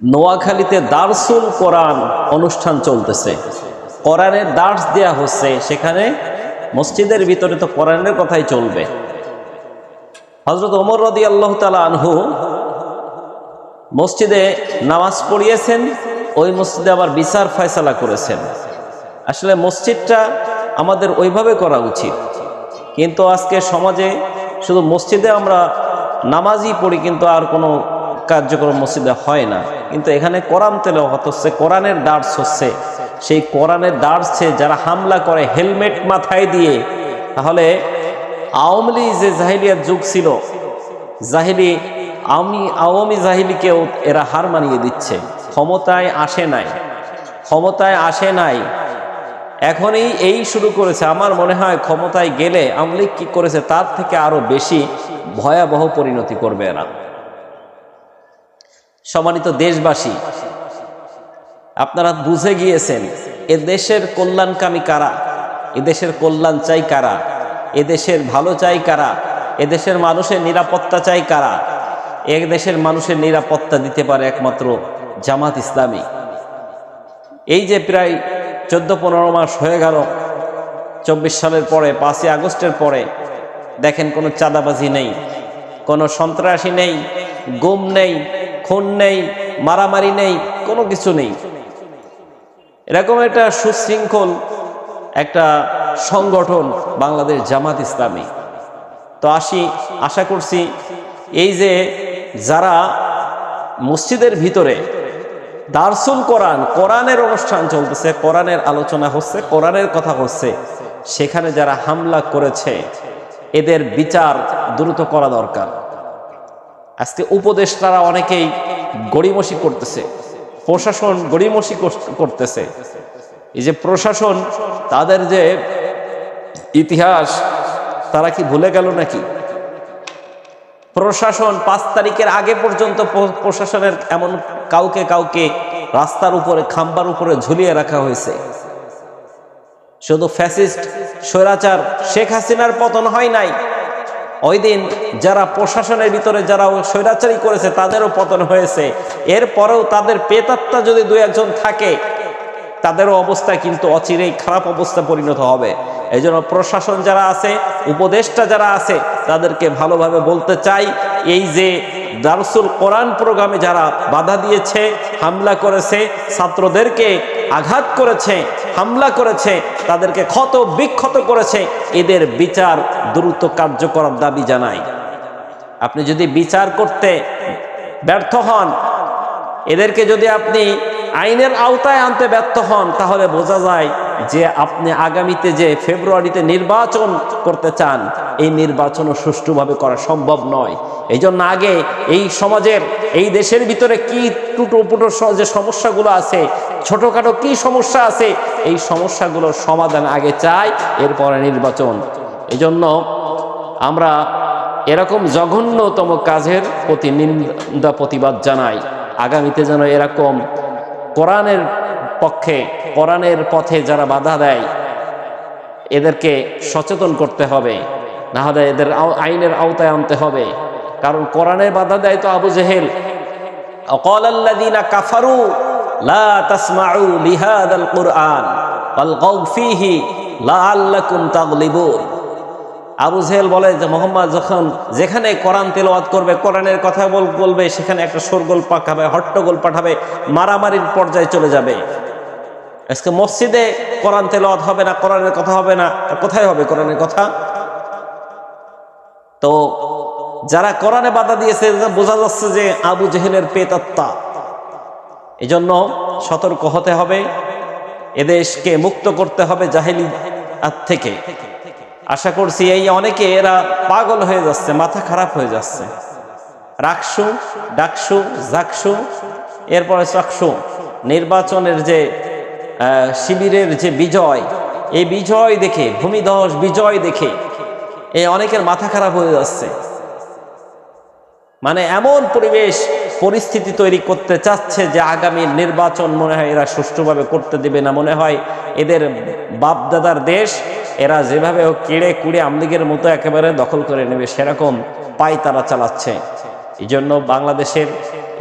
নোয়াখালীতে দারসুল কোরআন অনুষ্ঠান চলতেছে। কোরআনের দার্স দেয়া হচ্ছে, সেখানে মসজিদের ভিতরে তো কোরআনের কথাই চলবে। হজরত ওমর রদি আল্লাহ তালা আনহু মসজিদে নামাজ পড়িয়েছেন, ওই মসজিদে আবার বিচার ফয়সালা করেছেন। আসলে মসজিদটা আমাদের ওইভাবে করা উচিত। কিন্তু আজকে সমাজে শুধু মসজিদে আমরা নামাজই পড়ি, কিন্তু আর কোনো কার্যক্রম মসজিদে হয় না। কিন্তু এখানে কোরআন তেলে হচ্ছে, কোরআনের দার্স হচ্ছে। সেই কোরআনের দার্সে যারা হামলা করে, হেলমেট মাথায় দিয়ে, তাহলে আওয়ামী যে জাহিলিয়ার যুগ ছিল, জাহিলি, আমি, আওয়ামী জাহিলিকেও এরা হার মানিয়ে দিচ্ছে। ক্ষমতায় আসে নাই, ক্ষমতায় আসে নাই। এখনই এই শুরু করেছে। আমার মনে হয় ক্ষমতায় গেলে আওয়ামী লীগ কি করেছে, তার থেকে আরও বেশি ভয়াবহ পরিণতি করবে এরা। সম্মানিত দেশবাসী, আপনারা বুঝে গিয়েছেন এ দেশের কল্যাণকামী কারা? এ দেশের কল্যাণ চাই কারা? এ দেশের ভালো চাই কারা? এ দেশের মানুষের নিরাপত্তা চাই কারা? এ দেশের মানুষের নিরাপত্তা দিতে পারে একমাত্র জামাত ইসলামী। এই যে প্রায় চোদ্দ পনেরো মাস হয়ে গেল, চব্বিশ সালের পরে, পাঁচই আগস্টের পরে, দেখেন কোনো চাঁদাবাজি নেই, কোনো সন্ত্রাসী নেই, গুম নেই খুন নেই, মারামারি নেই, কোনো কিছু নেই। এরকম একটা সুশৃঙ্খল একটা সংগঠন বাংলাদেশ জামাত ইসলামী। তো আসি, আশা করছি এই যে যারা মসজিদের ভিতরে দারসুল কোরআন, কোরআনের অনুষ্ঠান চলতেছে, কোরআনের আলোচনা হচ্ছে, কোরআনের কথা হচ্ছে, সেখানে যারা হামলা করেছে, এদের বিচার দ্রুত করা দরকার। আজকে উপদেষ্টারা অনেকেই গড়িমসি করতেছে। প্রশাসন গড়িমসি করতেছে। এই যে প্রশাসন, তাদের যে ইতিহাস, তারা কি ভুলে গেল নাকি? প্রশাসন পাঁচ তারিখের আগে পর্যন্ত প্রশাসনের এমন কাউকে কাউকে রাস্তার উপরে, খাম্বার উপরে ঝুলিয়ে রাখা হয়েছে। শুধু ফ্যাসিস্ট, স্বৈরাচার, শেখ হাসিনার পতন হয় নাই। ওই দিন যারা প্রশাসনের ভিতরে যারা স্বৈরাচারী করেছে, তাদেরও পতন হয়েছে। এরপরেও তাদের পেতাত্তা যদি দু একজন থাকে, তাদেরও অবস্থা কিন্তু অচিরেই খারাপ অবস্থা পরিণত হবে। এই প্রশাসন যারা আছে, উপদেষ্টা যারা আছে, তাদেরকে ভালোভাবে বলতে চাই, এই যে দারসুল কোরআন প্রোগ্রামে যারা বাধা দিয়েছে, হামলা করেছে, ছাত্রদেরকে আঘাত করেছে হামলা করেছে, তাদেরকে ক্ষত বিক্ষত করেছে, এদের বিচার দ্রুত কার্যকর দাবি জানাই আপনি যদি বিচার করতে ব্যর্থ হন, এদেরকে যদি আপনি আইনের আওতায় আনতে ব্যর্থ হন, তাহলে বোঝা যায় যে আপনি আগামীতে যে ফেব্রুয়ারিতে নির্বাচন করতে চান, এই নির্বাচনও সুষ্ঠুভাবে করা সম্ভব নয়। এই জন্য আগে এই সমাজের, এই দেশের ভিতরে কি টুটো পুটো যে সমস্যাগুলো আছে ছোটোখাটো কি সমস্যা আছে? এই সমস্যাগুলোর সমাধান আগে চাই, এরপরে নির্বাচন। এই জন্য আমরা এরকম জঘন্যতম কাজের প্রতি নিন্দা প্রতিবাদ জানাই। আগামীতে যেন এরকম কোরআনের পক্ষে, কোরআনের পথে যারা বাধা দেয়, এদেরকে সচেতন করতে হবে। না হলে এদের আইনের আওতায় আনতে হবে। কারণ কোরআনের বাধা দেয় তো আবু জেহেল। অকলাল্লাদিনা কাফারু লা তাসমাউ লিহাদাল কুরআন ওয়ালগাউ ফীহি লাআল্লাকুম তাগলিবুন। আবু জেহেল বলে যে, মোহাম্মদ যখন যেখানে কোরআন তেলাওয়াত করবে, কোরআনের কথা বলবে, সেখানে একটা শোরগোল পাকাবে, হট্টগোল পাঠাবে, মারামারির পর্যায়ে চলে যাবে। আজকে মসজিদে কোরআন তেলাওয়াত হবে না, কোরআনের কথা হবে না কোথায় হবে কোরআনের কথা? তো যারা কোরআনে বাধা দিয়েছে, বোঝা যাচ্ছে যে আবু জেহেলের পেতাত্তা এই জন্য সতর্ক হতে হবে। এদেশকে মুক্ত করতে হবে জাহেলি থেকে। আশা করছি এই অনেকে এরা পাগল হয়ে যাচ্ছে, মাথা খারাপ হয়ে যাচ্ছে। রাকসু, ডাকসু, জাকসু, এরপরে চাকসু। নির্বাচনের যে শিবিরের যে বিজয়, এই বিজয় দেখে, ভূমিধস বিজয় দেখে এই অনেকের মাথা খারাপ হয়ে যাচ্ছে। মানে এমন পরিবেশ পরিস্থিতি তৈরি করতে চাচ্ছে যে আগামী নির্বাচন মনে হয় এরা সুষ্ঠুভাবে করতে দেবে না মনে হয়। এদের বাপদাদার দেশ, এরা যেভাবে কেড়ে কুড়ে আমলিগের মতো একেবারে দখল করে নেবে, সেরকম পাই তারা চালাচ্ছে। এই জন্য বাংলাদেশের,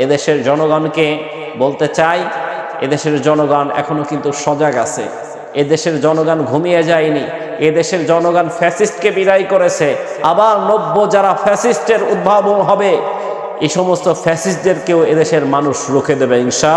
এদেশের জনগণকে বলতে চাই, এদেশের জনগণ এখনও কিন্তু সজাগ আছে। এদেশের জনগণ ঘুমিয়ে যায়নি, এদেশের জনগণ ফ্যাসিস্টকে বিদায় করেছে। আবার নব্য যারা ফ্যাসিস্টের উদ্ভাবন হবে এই সমস্ত ফ্যাসিস্টদেরকেও এদেশের মানুষ রুখে দেবে ইনশা